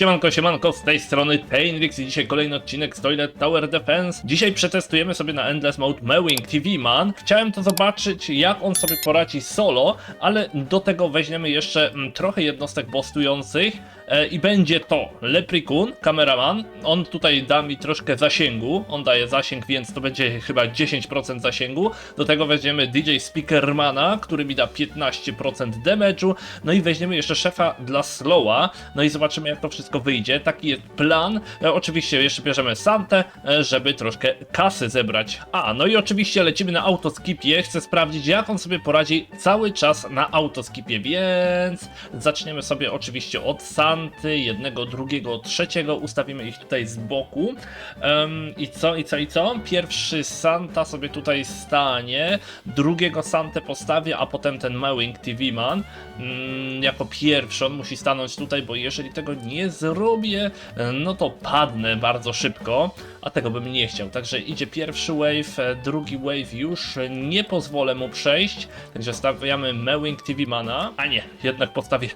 Siemanko, siemanko, z tej strony Tainrix i dzisiaj kolejny odcinek z Toilet Tower Defense. Dzisiaj przetestujemy sobie na Endless Mode Mewing TV Man. Chciałem to zobaczyć, jak on sobie poradzi solo, ale do tego weźmiemy jeszcze mm, trochę jednostek bostujących i będzie to Leprikun, kameraman. On tutaj da mi troszkę zasięgu, on daje zasięg, więc to będzie chyba 10% zasięgu. Do tego weźmiemy DJ Speakermana, który mi da 15% damage'u, no i weźmiemy jeszcze szefa dla Slowa, no i zobaczymy jak to wszystko wyjdzie. Taki jest plan. E, oczywiście jeszcze bierzemy Santę, e, żeby troszkę kasy zebrać. A, no i oczywiście lecimy na autoskipie. Chcę sprawdzić jak on sobie poradzi cały czas na autoskipie, więc zaczniemy sobie oczywiście od Jednego, drugiego, trzeciego. Ustawimy ich tutaj z boku. Em, I co, i co, i co? Pierwszy Santa sobie tutaj stanie, drugiego Santę postawię, a potem ten Mewing TV Man. Mm, jako pierwszy on musi stanąć tutaj, bo jeżeli tego nie zrobię, no to padnę bardzo szybko, a tego bym nie chciał. Także idzie pierwszy wave, e, drugi wave już nie pozwolę mu przejść, także stawiamy Mewing TV Mana, a nie, jednak postawię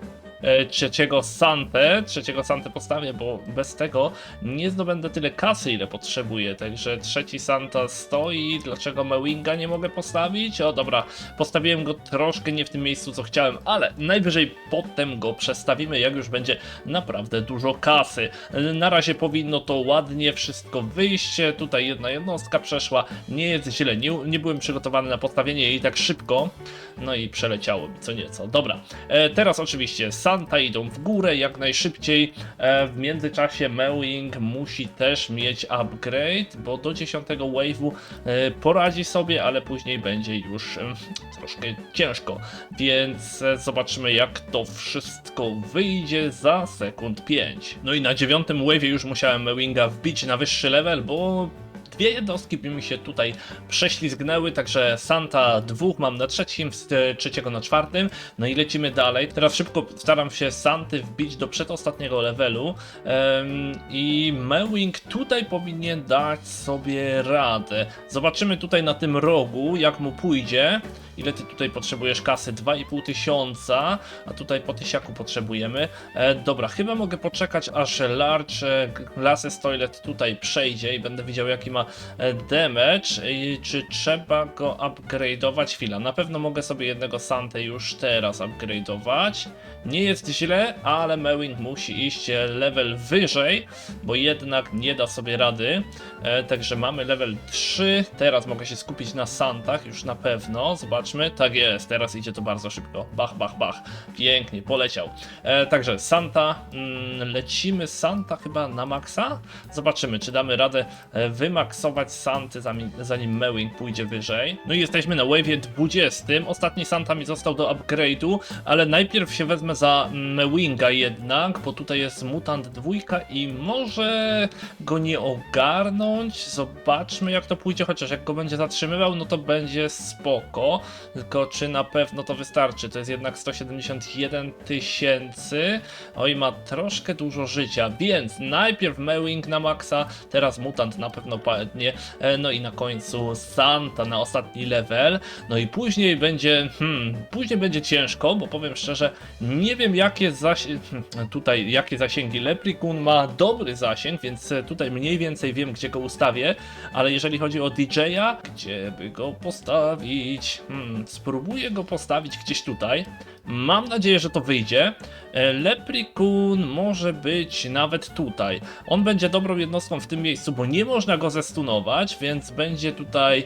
trzeciego Santę, trzeciego Santę postawię, bo bez tego nie zdobędę tyle kasy, ile potrzebuję, także trzeci Santa stoi, dlaczego Mewinga nie mogę postawić? O dobra, postawiłem go troszkę nie w tym miejscu, co chciałem, ale najwyżej potem go przestawimy, jak już będzie naprawdę dużo kasy. Na razie powinno to ładnie wszystko wyjść, tutaj jedna jednostka przeszła, nie jest źle, nie, nie byłem przygotowany na postawienie jej tak szybko, no i przeleciało mi co nieco. Dobra, e, teraz oczywiście Santa idą w górę jak najszybciej. E, w międzyczasie Mewing musi też mieć upgrade, bo do 10 wave'u e, poradzi sobie, ale później będzie już e, troszkę ciężko. Więc zobaczymy jak to wszystko wyjdzie za sekund 5. No i na dziewiątym wave'ie już musiałem Mewinga wbić na wyższy level, bo Dwie jednostki mi się tutaj prześlizgnęły, także Santa dwóch mam na trzecim, z trzeciego na czwartym. No i lecimy dalej. Teraz szybko staram się Santy wbić do przedostatniego levelu. Em, I Mewing tutaj powinien dać sobie radę. Zobaczymy tutaj na tym rogu, jak mu pójdzie. Ile ty tutaj potrzebujesz kasy? 2,5 tysiąca, a tutaj po tysiaku potrzebujemy. E, dobra, chyba mogę poczekać aż Large e, Glasses Toilet tutaj przejdzie i będę widział jaki ma e, damage. I czy trzeba go upgrade'ować? Chwila, na pewno mogę sobie jednego Santę już teraz upgrade'ować. Nie jest źle, ale Mewing musi iść level wyżej, bo jednak nie da sobie rady. E, także mamy level 3. Teraz mogę się skupić na Santach już na pewno. Zobaczmy. Tak jest, teraz idzie to bardzo szybko. Bach, bach, bach. Pięknie, poleciał. E, także Santa. Mm, lecimy Santa chyba na maksa. Zobaczymy, czy damy radę e, wymaksować Santy zanim, zanim Mewing pójdzie wyżej. No i jesteśmy na wave'ie 20. Ostatni Santa mi został do upgrade'u, ale najpierw się wezmę za Mewinga jednak, bo tutaj jest mutant dwójka i może go nie ogarnąć. Zobaczmy jak to pójdzie, chociaż jak go będzie zatrzymywał, no to będzie spoko. Tylko czy na pewno to wystarczy? To jest jednak 171 tysięcy. Oj, ma troszkę dużo życia, więc najpierw Mewing na maksa, teraz mutant na pewno padnie. E, No i na końcu Santa na ostatni level. No i później będzie, hmm, później będzie ciężko, bo powiem szczerze, nie wiem jakie zasi- hmm, tutaj jakie zasięgi Leprikun ma dobry zasięg, więc tutaj mniej więcej wiem gdzie go ustawię, ale jeżeli chodzi o DJ-a, gdzie by go postawić? Hmm, spróbuję go postawić gdzieś tutaj. Mam nadzieję, że to wyjdzie. E, Leprikun może być nawet tutaj. On będzie dobrą jednostką w tym miejscu, bo nie można go zestunować, więc będzie tutaj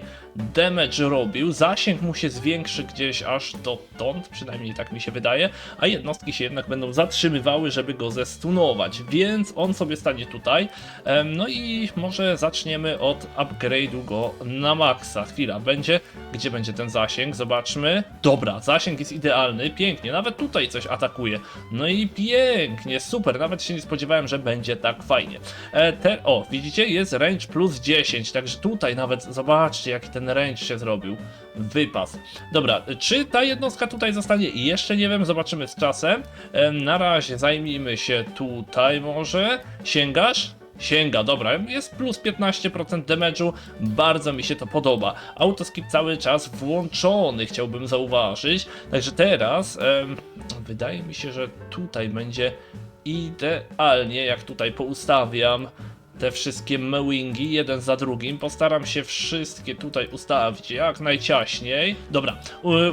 damage robił. Zasięg mu się zwiększy gdzieś aż dotąd, przynajmniej tak mi się wydaje, a jednostki się jednak będą zatrzymywały, żeby go zestunować, więc on sobie stanie tutaj. No i może zaczniemy od upgrade'u go na maksa. Chwila, będzie, gdzie będzie ten zasięg? Zobaczmy. Dobra, zasięg jest idealny, nawet tutaj coś atakuje. No i pięknie, super, nawet się nie spodziewałem, że będzie tak fajnie. E, te, o, widzicie, jest range plus 10, także tutaj nawet zobaczcie, jaki ten range się zrobił. Wypas. Dobra, czy ta jednostka tutaj zostanie? Jeszcze nie wiem, zobaczymy z czasem. E, na razie zajmijmy się tutaj może. Sięgasz? Sięga, dobra, jest plus 15% damage'u, bardzo mi się to podoba. Autoskip cały czas włączony, chciałbym zauważyć. Także teraz, em, wydaje mi się, że tutaj będzie idealnie, jak tutaj poustawiam te wszystkie mewingi jeden za drugim. Postaram się wszystkie tutaj ustawić jak najciaśniej. Dobra,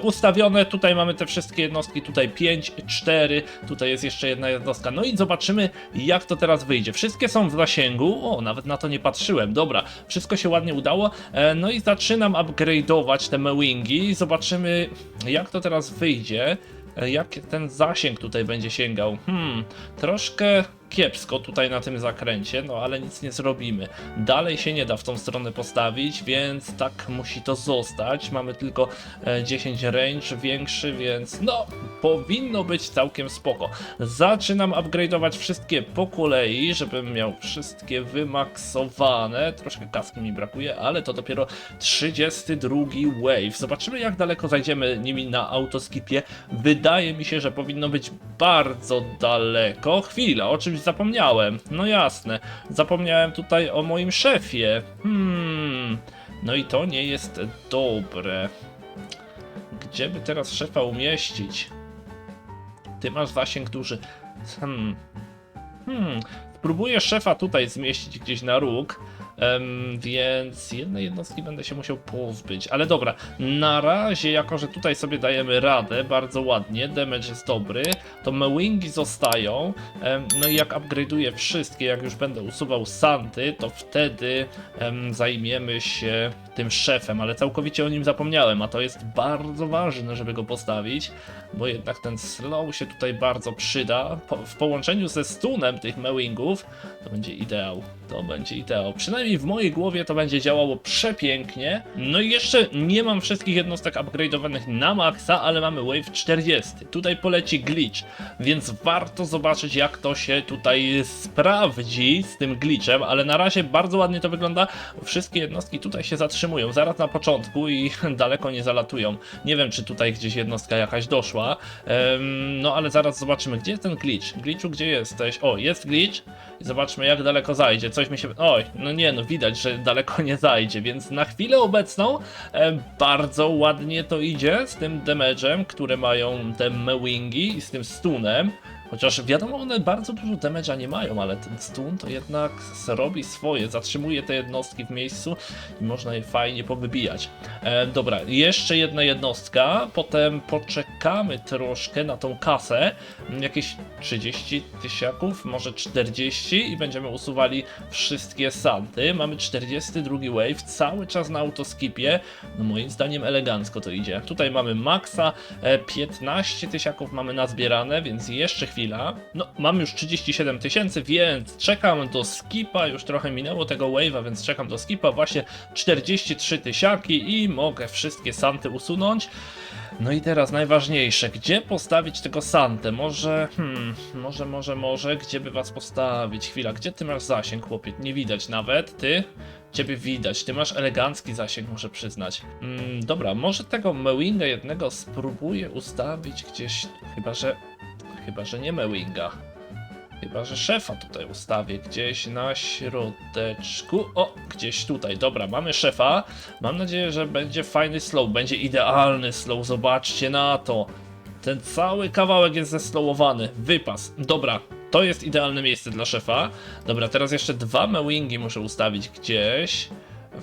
ustawione. Tutaj mamy te wszystkie jednostki. Tutaj 5, 4. Tutaj jest jeszcze jedna jednostka. No i zobaczymy, jak to teraz wyjdzie. Wszystkie są w zasięgu. O, nawet na to nie patrzyłem. Dobra, wszystko się ładnie udało. E, no i zaczynam upgrade'ować te mewingi. Zobaczymy, jak to teraz wyjdzie. E, Jak ten zasięg tutaj będzie sięgał? Hmm, troszkę kiepsko tutaj na tym zakręcie, no ale nic nie zrobimy. Dalej się nie da w tą stronę postawić, więc tak musi to zostać. Mamy tylko e, 10 range większy, więc no, powinno być całkiem spoko. Zaczynam upgrade'ować wszystkie po kolei, żebym miał wszystkie wymaksowane. Troszkę kaski mi brakuje, ale to dopiero 32 wave. Zobaczymy jak daleko zajdziemy nimi na autoskipie. Wydaje mi się, że powinno być bardzo daleko. Chwila, o czymś zapomniałem. No jasne, zapomniałem tutaj o moim szefie. Hmm, no i to nie jest dobre. Gdzie by teraz szefa umieścić? Ty masz zasięg duży. Hmm. Hmm. Spróbuję szefa tutaj zmieścić gdzieś na róg. Em, więc jednej jednostki będę się musiał pozbyć. Ale dobra, na razie, jako że tutaj sobie dajemy radę bardzo ładnie, damage jest dobry, to mewingi zostają. em, no i jak upgrade'uję wszystkie, jak już będę usuwał santy, to wtedy em, zajmiemy się tym szefem, ale całkowicie o nim zapomniałem, a to jest bardzo ważne, żeby go postawić, bo jednak ten slow się tutaj bardzo przyda. Po, w połączeniu ze stunem tych mewingów to będzie ideał. To będzie ideał. Przynajmniej w mojej głowie to będzie działało przepięknie. No i jeszcze nie mam wszystkich jednostek upgrade'owanych na maksa, ale mamy wave 40. Tutaj poleci glitch, więc warto zobaczyć jak to się tutaj sprawdzi z tym glitchem, ale na razie bardzo ładnie to wygląda. Wszystkie jednostki tutaj się zaraz na początku i daleko nie zalatują. Nie wiem czy tutaj gdzieś jednostka jakaś doszła. No ale zaraz zobaczymy gdzie jest ten glitch. Glitchu gdzie jesteś? O, jest glitch. Zobaczmy jak daleko zajdzie. Coś mi się... Oj, no nie no widać, że daleko nie zajdzie, więc na chwilę obecną bardzo ładnie to idzie z tym damage'em, które mają te mewingi i z tym stunem. Chociaż wiadomo, one bardzo dużo damage'a nie mają, ale ten stun to jednak robi swoje, zatrzymuje te jednostki w miejscu i można je fajnie powybijać. E, dobra, jeszcze jedna jednostka, potem poczekamy troszkę na tą kasę, jakieś 30 tysiaków, może 40 i będziemy usuwali wszystkie santy. Mamy 42 wave, cały czas na autoskipie, no moim zdaniem elegancko to idzie. Tutaj mamy maksa, e, 15 tysiaków mamy nazbierane, więc jeszcze No, mam już 37 tysięcy, więc czekam do skipa, już trochę minęło tego wave'a, więc czekam do skipa, właśnie 43 tysiaki i mogę wszystkie santy usunąć. No i teraz najważniejsze, gdzie postawić tego Santę? Może, hmm, może, może, może, gdzie by was postawić? Chwila, gdzie ty masz zasięg, chłopie? Nie widać nawet, ty? Ciebie widać, ty masz elegancki zasięg, muszę przyznać. Mm, dobra, może tego Mewinga jednego spróbuję ustawić gdzieś, chyba że, chyba że nie Mewinga. Chyba, że szefa tutaj ustawię gdzieś na środeczku. O, gdzieś tutaj. Dobra, mamy szefa. Mam nadzieję, że będzie fajny slow. Będzie idealny slow. Zobaczcie na to. Ten cały kawałek jest zeslowowany. Wypas. Dobra, to jest idealne miejsce dla szefa. Dobra, teraz jeszcze dwa mewingi muszę ustawić gdzieś.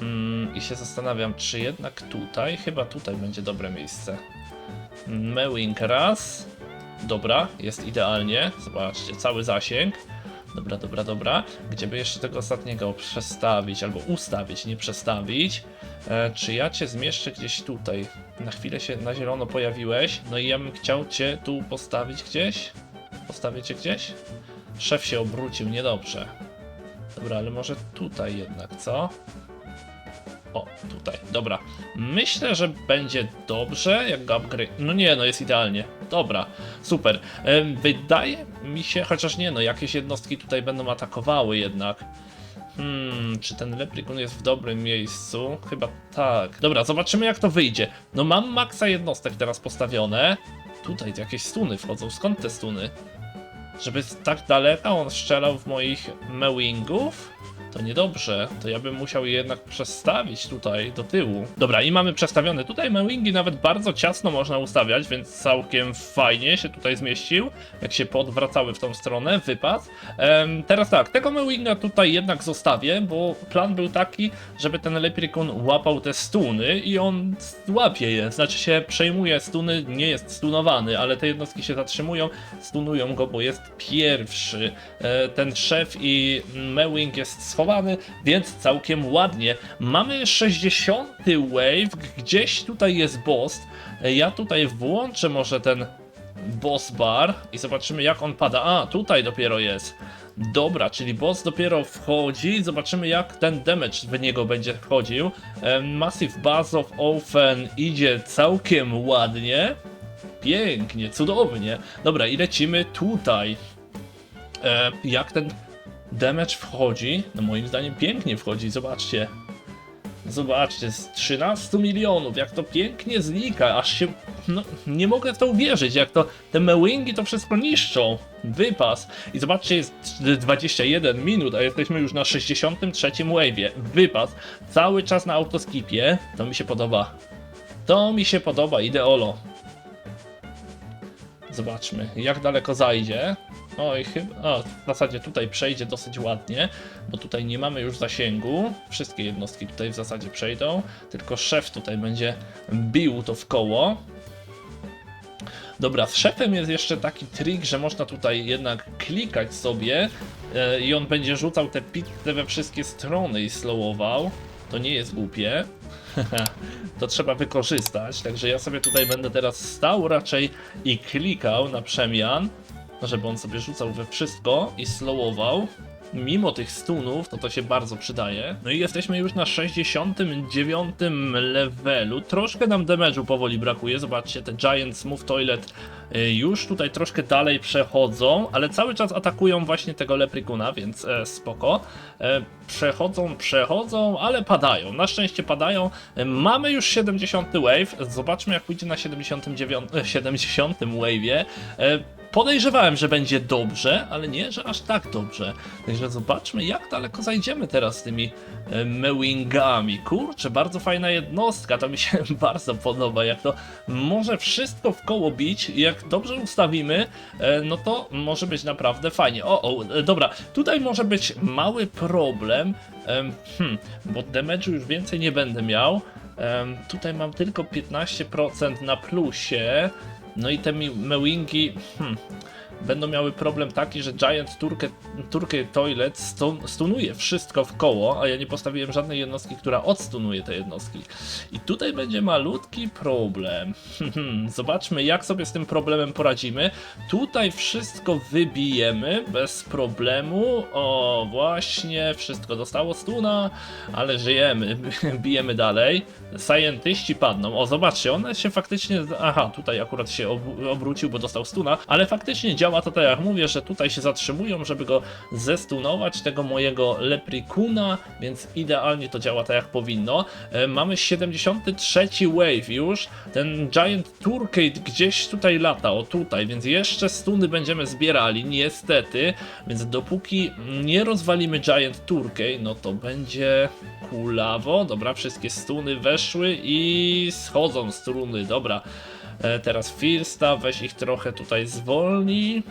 Mm, I się zastanawiam, czy jednak tutaj? Chyba tutaj będzie dobre miejsce. Mewing raz. Dobra, jest idealnie. Zobaczcie, cały zasięg. Dobra, dobra, dobra. Gdzie by jeszcze tego ostatniego przestawić albo ustawić, nie przestawić? E, czy ja cię zmieszczę gdzieś tutaj? Na chwilę się na zielono pojawiłeś, no i ja bym chciał cię tu postawić gdzieś? Postawię cię gdzieś? Szef się obrócił, niedobrze. Dobra, ale może tutaj jednak, co? O, tutaj, dobra. Myślę, że będzie dobrze, jak go upgrade... No nie, no jest idealnie. Dobra, super. Wydaje mi się, chociaż nie, no jakieś jednostki tutaj będą atakowały jednak. Hmm, czy ten leprikun jest w dobrym miejscu? Chyba tak. Dobra, zobaczymy jak to wyjdzie. No mam maksa jednostek teraz postawione. Tutaj jakieś stuny wchodzą. Skąd te stuny? Żeby tak daleka on strzelał w moich mewingów? To niedobrze, to ja bym musiał je jednak przestawić tutaj do tyłu. Dobra, i mamy przestawione. Tutaj mewingi nawet bardzo ciasno można ustawiać, więc całkiem fajnie się tutaj zmieścił. Jak się podwracały w tą stronę, wypadł. Em, teraz tak, tego mewinga tutaj jednak zostawię, bo plan był taki, żeby ten leprikon łapał te stuny i on łapie je. Znaczy się przejmuje stuny, nie jest stunowany, ale te jednostki się zatrzymują, stunują go, bo jest pierwszy. E, ten szef i Mewing jest schowany, więc całkiem ładnie. Mamy 60 wave, gdzieś tutaj jest boss. Ja tutaj włączę może ten boss bar i zobaczymy jak on pada. A, tutaj dopiero jest. Dobra, czyli boss dopiero wchodzi. Zobaczymy jak ten damage w niego będzie wchodził. Massive Buzz of Ofen idzie całkiem ładnie. Pięknie, cudownie. Dobra, i lecimy tutaj. E, jak ten damage wchodzi? No moim zdaniem pięknie wchodzi, zobaczcie. Zobaczcie, z 13 milionów, jak to pięknie znika, aż się, no, nie mogę w to uwierzyć, jak to, te mewingi to wszystko niszczą. Wypas. I zobaczcie, jest 21 minut, a jesteśmy już na 63 wave'ie. Wypas. Cały czas na autoskipie, to mi się podoba. To mi się podoba, ideolo. Zobaczmy, jak daleko zajdzie. Oj, chyba. O, w zasadzie tutaj przejdzie dosyć ładnie, bo tutaj nie mamy już zasięgu. Wszystkie jednostki tutaj w zasadzie przejdą, tylko szef tutaj będzie bił to w koło. Dobra, z szefem jest jeszcze taki trik, że można tutaj jednak klikać sobie e, i on będzie rzucał te pizze we wszystkie strony i slowował. To nie jest głupie. to trzeba wykorzystać. Także ja sobie tutaj będę teraz stał raczej i klikał na przemian, żeby on sobie rzucał we wszystko i slowował. Mimo tych stunów, to to się bardzo przydaje. No i jesteśmy już na 69 levelu. Troszkę nam damage'u powoli brakuje. Zobaczcie, te Giant Smooth Toilet y, już tutaj troszkę dalej przechodzą, ale cały czas atakują właśnie tego leprykuna, więc e, spoko. E, przechodzą, przechodzą, ale padają. Na szczęście padają. E, mamy już 70 wave. Zobaczmy jak pójdzie na 79, e, 70 wave'ie. Podejrzewałem, że będzie dobrze, ale nie, że aż tak dobrze. Także zobaczmy, jak daleko zajdziemy teraz z tymi e, mewingami. Kurczę, bardzo fajna jednostka, to mi się bardzo podoba. Jak to może wszystko w koło bić, jak dobrze ustawimy, e, no to może być naprawdę fajnie. O, o, e, dobra, tutaj może być mały problem, em, hmm, bo damage'u już więcej nie będę miał. Tutaj mam tylko 15% na plusie. No i te mewingi hmm, będą miały problem taki, że Giant Turkey, Turkey Toilet stun, stunuje wszystko w koło, a ja nie postawiłem żadnej jednostki, która odstunuje te jednostki. I tutaj będzie malutki problem. Zobaczmy, jak sobie z tym problemem poradzimy. Tutaj wszystko wybijemy bez problemu. O, właśnie, wszystko dostało stuna, ale żyjemy, bijemy dalej. Scientyści padną. O, zobaczcie, one się faktycznie. Aha, tutaj akurat się ob- obrócił, bo dostał stuna, ale faktycznie działa to tak jak mówię, że tutaj się zatrzymują, żeby go zestunować, tego mojego leprikuna, więc idealnie to działa tak jak powinno. E, mamy 73 wave już. Ten Giant Turkate gdzieś tutaj lata, o tutaj, więc jeszcze stuny będziemy zbierali, niestety. Więc dopóki nie rozwalimy Giant Turkey, no to będzie kulawo. Dobra, wszystkie stuny weszły i schodzą struny, dobra. E, teraz Firsta, weź ich trochę tutaj zwolni.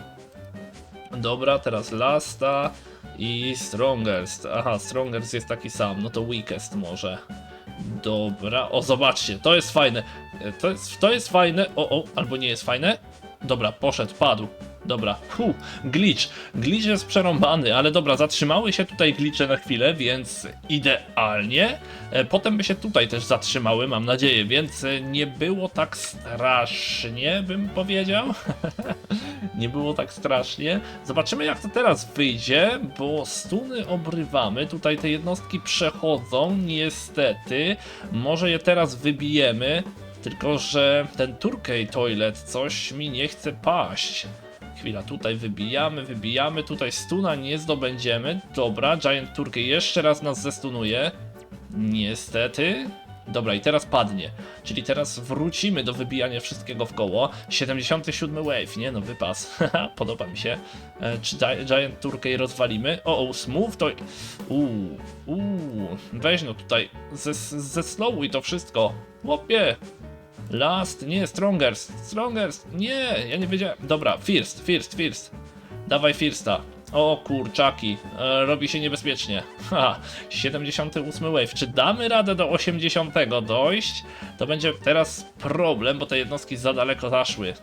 Dobra, teraz Lasta i Strongest. Aha, Strongest jest taki sam, no to Weakest może. Dobra, o zobaczcie, to jest fajne. E, To jest, to jest fajne. O, o, albo nie jest fajne. Dobra, poszedł, padł. Dobra, hu, glitch. Glitch jest przerąbany, ale dobra, zatrzymały się tutaj glitche na chwilę, więc idealnie. E, Potem by się tutaj też zatrzymały, mam nadzieję, więc e, nie było tak strasznie, bym powiedział. nie było tak strasznie. Zobaczymy jak to teraz wyjdzie, bo stuny obrywamy, tutaj te jednostki przechodzą, niestety. Może je teraz wybijemy, tylko że ten Turkey Toilet coś mi nie chce paść. Chwila, tutaj wybijamy, wybijamy, tutaj stuna nie zdobędziemy. Dobra, Giant Turkey jeszcze raz nas zestunuje. Niestety. Dobra, i teraz padnie. Czyli teraz wrócimy do wybijania wszystkiego w koło. 77 wave, nie no, wypas. Podoba mi się. E, czy Gi- Giant Turkey rozwalimy? O, o, smooth to... Uuu, uuu, weź no tutaj, ze, ze slowu i to wszystko. Łopie! Last, nie, strongest, strongest, nie, ja nie wiedziałem. Dobra, first, first, first. Dawaj firsta. O kurczaki, e, robi się niebezpiecznie. Ha, 78 wave. Czy damy radę do 80 dojść? To będzie teraz problem, bo te jednostki za daleko zaszły.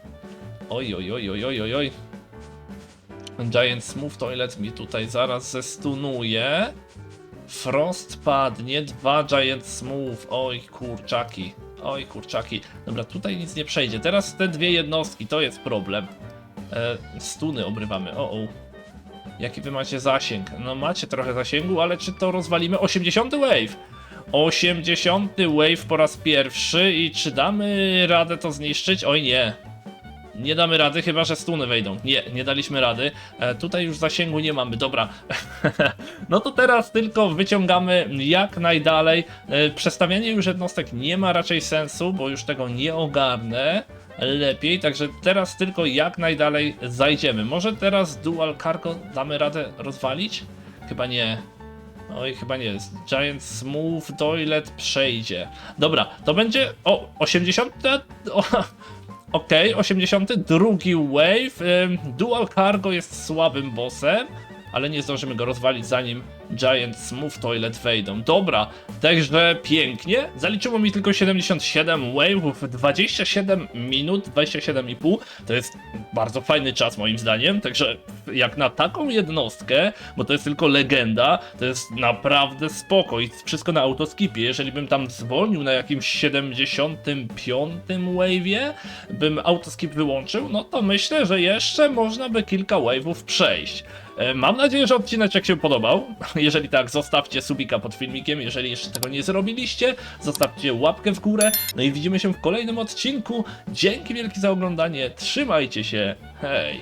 Oj, oj, oj, oj, oj, oj, oj. Giant Smooth Toilet mi tutaj zaraz zestunuje. Frost padnie, dwa Giant Smooth. Oj, kurczaki. Oj, kurczaki. Dobra, tutaj nic nie przejdzie. Teraz te dwie jednostki, to jest problem. E, stuny obrywamy. O, o. Jaki wy macie zasięg? No macie trochę zasięgu, ale czy to rozwalimy? 80 wave! 80 wave po raz pierwszy i czy damy radę to zniszczyć? Oj nie. Nie damy rady, chyba że stuny wejdą. Nie, nie daliśmy rady. E, tutaj już zasięgu nie mamy, dobra. no to teraz tylko wyciągamy jak najdalej. E, przestawianie już jednostek nie ma raczej sensu, bo już tego nie ogarnę lepiej, także teraz tylko jak najdalej zajdziemy. Może teraz dual cargo damy radę rozwalić? Chyba nie. Oj, chyba nie. Giant Smooth Toilet przejdzie. Dobra, to będzie. O, 80. O, Okej, 82 wave. Dual Cargo jest słabym bossem, ale nie zdążymy go rozwalić zanim Giant Smooth Toilet wejdą. Dobra, także pięknie. Zaliczyło mi tylko 77 wave'ów, 27 minut, 27,5. To jest bardzo fajny czas moim zdaniem, także jak na taką jednostkę, bo to jest tylko legenda, to jest naprawdę spoko i wszystko na autoskipie. Jeżeli bym tam zwolnił na jakimś 75 wave'ie, bym autoskip wyłączył, no to myślę, że jeszcze można by kilka wave'ów przejść. E, Mam nadzieję, że odcineczek się podobał. Jeżeli tak, zostawcie subika pod filmikiem. Jeżeli jeszcze tego nie zrobiliście, zostawcie łapkę w górę. No i widzimy się w kolejnym odcinku. Dzięki wielkie za oglądanie. Trzymajcie się. Hej.